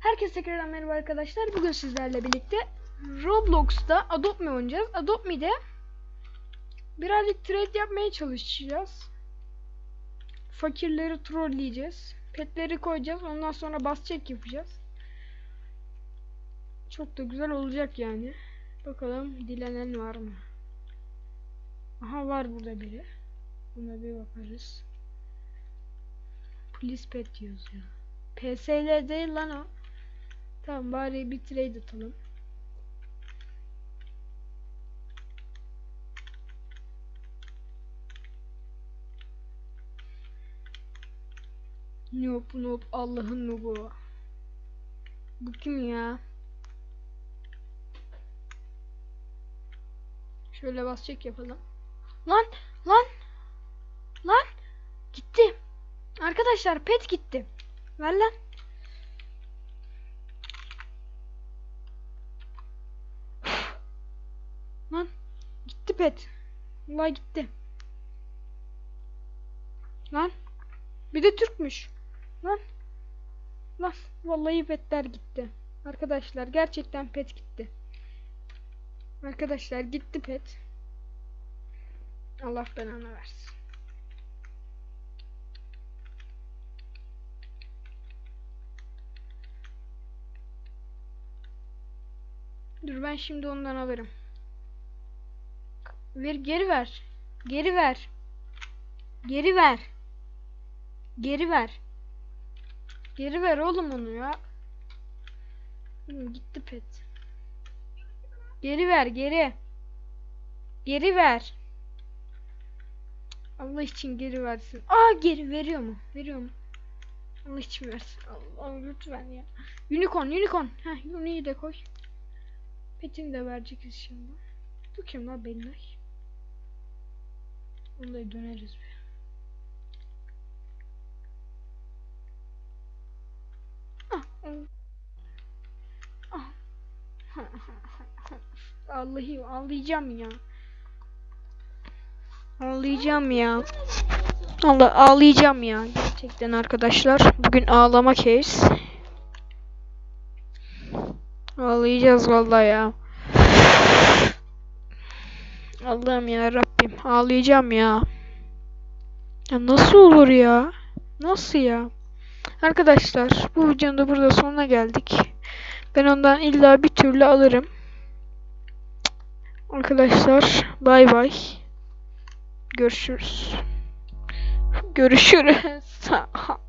Herkese tekrardan merhaba arkadaşlar. Bugün sizlerle birlikte Roblox'ta Adopt Me oynayacağız. Adopt Me'de birazcık trade yapmaya çalışacağız. Fakirleri trolleyeceğiz. Petleri koyacağız. Ondan sonra bas check yapacağız. Çok da güzel olacak yani. Bakalım dilenen var mı? Aha var burada biri. Buna bir bakarız. Please pet yazıyor. PSL değil lan o. Tamam bari bir trade atalım. Noob noob Allah'ın noobu. Bu kim ya? Şöyle bas yapalım. Lan lan lan gitti. Arkadaşlar pet gitti. Ver lan. Lan gitti pet. Vallahi gitti. Lan bir de Türkmüş. Lan lan vallahi petler gitti. Arkadaşlar gerçekten pet gitti. Arkadaşlar gitti pet. Allah belanı versin. Dur ben şimdi ondan alırım. Ver geri ver. Geri ver. Geri ver. Geri ver. Geri ver oğlum onu ya. Gitti pet. Geri ver geri. Geri ver. Allah için geri versin. Aa geri veriyor mu? Veriyor mu? Allah için versin. Allah lütfen ya. Unicorn, unicorn. Heh, Uni'yi de koy. Petini de verecek inşallah. Bu kim lan Belinay? Onu da döneriz bir. Ah, ah. Ah. Vallahi ağlayacağım ya. Ağlayacağım ya. Allah ağlayacağım ya. Gerçekten arkadaşlar. Bugün ağlama case. Ağlayacağız vallahi ya. Allah'ım ya Rabbim ağlayacağım ya. Ya nasıl olur ya? Nasıl ya? Arkadaşlar bu videonun da burada sonuna geldik. Ben ondan illa bir türlü alırım. Arkadaşlar bay bay. Görüşürüz. Görüşürüz.